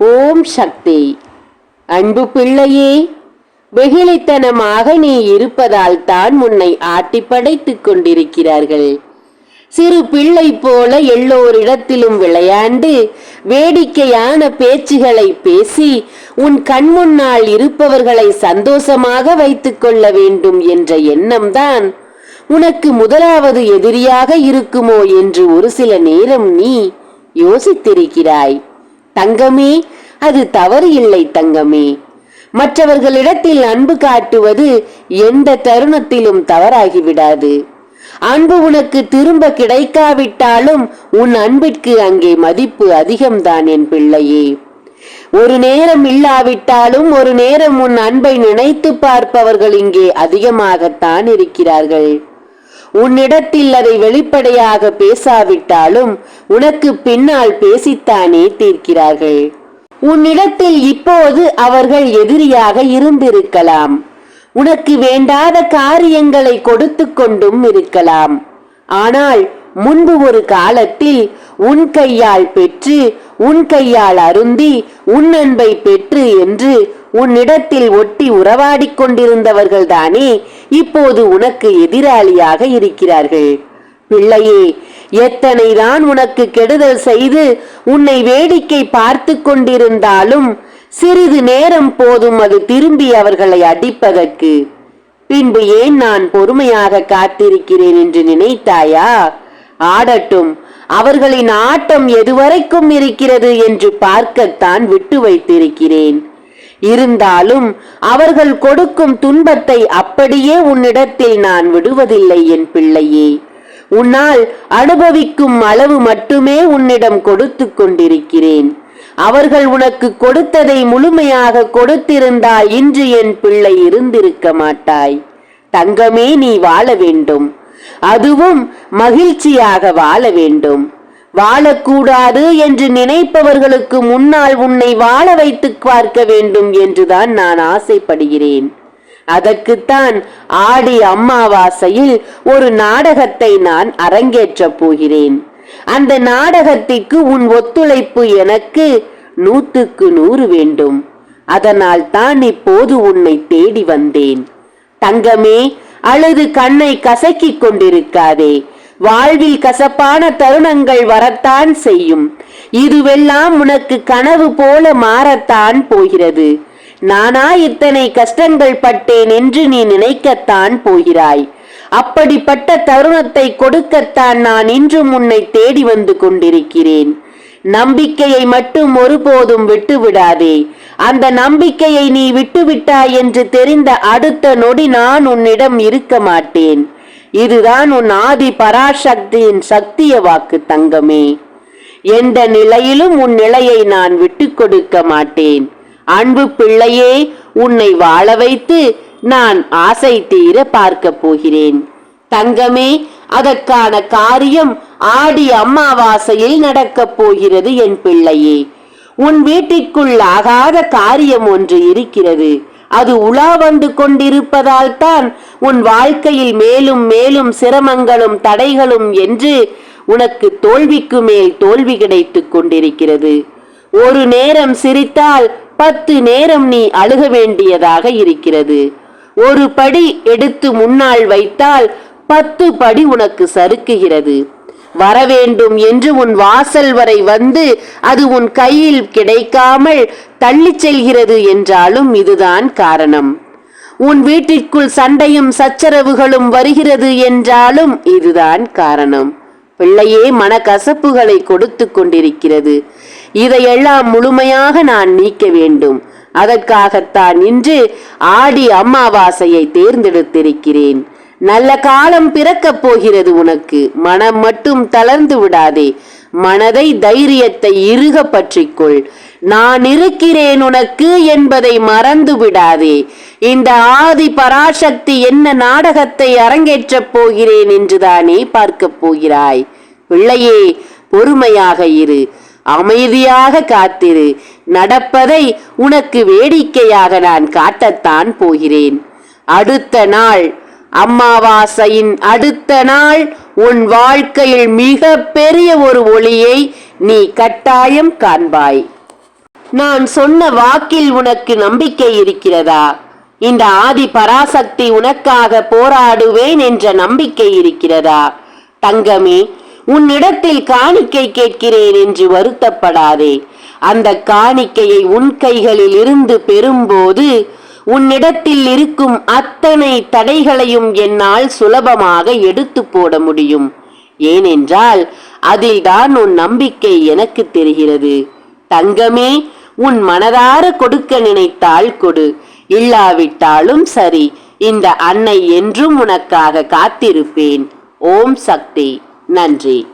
ஓம் சக்தி. அன்பு பிள்ளையே வெகுளித்தனமாக நீ இருப்பதால் தான் உன்னை ஆட்டி படைத்துக் கொண்டிருக்கிறார்கள். சிறு பிள்ளை போல எல்லோரிடத்திலும் விளையாண்டு வேடிக்கையான பேச்சுகளை பேசி உன் கண்முன்னால் இருப்பவர்களை சந்தோஷமாக வைத்துக் கொள்ள வேண்டும் என்ற எண்ணம்தான் உனக்கு முதலாவது எதிரியாக இருக்குமோ என்று ஒரு சில நேரம் நீ யோசித்திருக்கிறாய். தங்கமே அது தவறு இல்லை தங்கமே. மற்றவர்களிடத்தில் அன்பு காட்டுவது எந்த தருணத்திலும் தவறாகிவிடாது. அன்பு உனக்கு திரும்ப கிடைக்காவிட்டாலும் உன் அன்பிற்கு அங்கே மதிப்பு அதிகம்தான் என் பிள்ளையே. ஒரு நேரம் இல்லாவிட்டாலும் ஒரு நேரம் உன் அன்பை நினைத்து பார்ப்பவர்கள் இங்கே அதிகமாகத்தான் இருக்கிறார்கள். உன்னிடத்தில் அதை வெளிப்படையாக பேசாவிட்டாலும் உனக்கு பின்னால் பேசித்தானே தீர்க்கிறார்கள். உன்னிடத்தில் இப்போது அவர்கள் எதிரியாக இருந்திருக்கலாம். உனக்கு வேண்டாத காரியங்களை கொடுத்து கொண்டும் இருக்கலாம். ஆனால் முன்பு ஒரு காலத்தில் உன் கையால் பெற்று உன் கையால் அருந்தி உன் அன்பை பெற்று என்று உன்னிடத்தில் ஒட்டி உறவாடிக் கொண்டிருந்தவர்கள் தானே இப்போது உனக்கு எதிராளியாக இருக்கிறார்கள். பிள்ளையே எத்தனைதான் உனக்கு கெடுதல் செய்து உன்னை வேடிக்கை பார்த்து கொண்டிருந்தாலும் சிறிது நேரம் போதும் அது திரும்பி அவர்களை அடிப்பதற்கு. பின்பு ஏன் நான் பொறுமையாக காத்திருக்கிறேன் என்று நினைத்தாயா? ஆடட்டும் அவர்களின் ஆட்டம் எதுவரைக்கும் இருக்கிறது என்று பார்க்கத்தான் விட்டு வைத்திருக்கிறேன். இருந்தாலும் அவர்கள் கொடுக்கும் துன்பத்தை அப்படியே உன்னிடத்தில் நான் விடுவதில்லை என் பிள்ளையே. உன்னால் அனுபவிக்கும் அளவு மட்டுமே உன்னிடம் கொடுத்து கொண்டிருக்கிறேன். அவர்கள் உனக்கு கொடுத்ததை முழுமையாக கொடுத்திருந்தால் இன்று என் பிள்ளை இருந்திருக்க மாட்டாய். தங்கமே நீ வாழ வேண்டும். அதுவும் மகிழ்ச்சியாக வாழ வேண்டும். வாழக்கூடாது என்று நினைப்பவர்களுக்கு முன்னால் உன்னை வாழ வைத்து பார்க்க வேண்டும் என்றுதான் நான் ஆசைப்படுகிறேன். அதற்குத்தான் ஆடி அம்மாவாசையில் ஒரு நாடகத்தை நான் அரங்கேற்றப் போகிறேன். அந்த நாடகத்திற்கு உன் ஒத்துழைப்பு எனக்கு நூற்றுக்கு நூறு வேண்டும். அதனால் தான் இப்போது உன்னை தேடி வந்தேன். தங்கமே அழுது கண்ணை கசக்கிக் கொண்டிருக்காதே. வாழ்வில் கசப்பான தருணங்கள் வரத்தான் செய்யும். இதுவெல்லாம் உனக்கு கனவு போல மாறத்தான் போகிறது. நானா இத்தனை கஷ்டங்கள் பட்டேன் என்று நீ நினைக்கத்தான் போகிறாய். அப்படிப்பட்ட தருணத்தை கொடுக்கத்தான் நான் இன்றும் உன்னை தேடி வந்து கொண்டிருக்கிறேன். நம்பிக்கையை மட்டும் ஒருபோதும் விட்டு விடாதே அந்த நம்பிக்கையை நீ விட்டுவிட்டாய் என்று தெரிந்த அடுத்த நொடி நான் உன்னிடம் இருக்க மாட்டேன். இதுதான் உன் ஆதி பராசக்தியின் சக்திய வாக்கு தங்கமே. எந்த நிலையிலும் உன் நிலையை நான் விட்டு கொடுக்க மாட்டேன். அன்பு பிள்ளையே உன்னை வாழ வைத்து நான் ஆசை தீர பார்க்க போகிறேன். தங்கமே அதற்கான காரியம் ஆடி அம்மாவாசையில் நடக்கப் போகிறது என் பிள்ளையே. உன் வீட்டிற்குள் ஆகாத காரியம் ஒன்று இருக்கிறது. அது உலா வந்து கொண்டிருப்பதால் தான் உன் வாழ்க்கையில் மேலும் மேலும் சிரமங்களும் தடைகளும் என்று உனக்கு தோல்விக்கு மேல் தோல்வி கிடைத்துக் கொண்டிருக்கிறது. ஒரு நேரம் சிரித்தால் பத்து நேரம் நீ அழுக வேண்டியதாக இருக்கிறது. ஒரு படி எடுத்து முன்னால் வைத்தால் பத்து படி உனக்கு சறுக்குகிறது. வரவேண்டும் என்று உன் வாசல் வரை வந்து அது உன் கையில் கிடைக்காமல் தள்ளிச் செல்கிறது என்றாலும் இதுதான் காரணம். உன் வீட்டிற்குள் சண்டையும் சச்சரவுகளும் வருகிறது என்றாலும் இதுதான் காரணம். பிள்ளையே மனக்கசப்புகளை கொடுத்து கொண்டிருக்கிறது. இதையெல்லாம் முழுமையாக நான் நீக்க வேண்டும். அதற்காகத்தான் இன்று ஆடி அமாவாசையை தேர்ந்தெடுத்திருக்கிறேன். நல்ல காலம் பிறக்கப் போகிறது உனக்கு. மனம் மட்டும் தளர்ந்து விடாதே. மனதை தைரியத்தை இறுக பற்றிக்கொள். நான் இருக்கிறேன் உனக்கு என்பதை மறந்து விடாதே. இந்த ஆதி பராசக்தி என்ன நாடகத்தை அரங்கேற்றப் போகிறேன் என்றுதானே பார்க்கப் போகிறாய். பிள்ளையே பொறுமையாக இரு. அமைதியாக காத்திரு. நடப்பதை உனக்கு வேடிக்கையாக நான் காட்டத்தான் போகிறேன். அடுத்த நாள் அம்மாவாசையின் அடுத்த நாள் உன் வாழ்க்கையில் மிக பெரிய ஒரு ஒளியை நீ கட்டாயம் காண்பாய். நான் சொன்ன வாக்கில் உனக்கு நம்பிக்கை இருக்கிறதா? இந்த ஆதி பராசக்தி உனக்காக போராடுவேன் என்ற நம்பிக்கை இருக்கிறதா? தங்கமே உன்னிடத்தில் காணிக்கை கேட்கிறேன் என்று வருத்தப்படாதே. அந்த காணிக்கையை உன் கைகளில் இருந்து பெறும்போது உன்னிடத்தில் இருக்கும் அத்தனை தடைகளையும் என்னால் சுலபமாக எடுத்து போட முடியும். ஏனென்றால் அதில்தான் உன் நம்பிக்கை எனக்கு தெரிகிறது. தங்கமே உன் மனதார கொடுக்க நினைத்தால் கொடு. இல்லாவிட்டாலும் சரி இந்த அன்னை என்றும் உனக்காக காத்திருப்பேன். ஓம் சக்தி. நன்றி.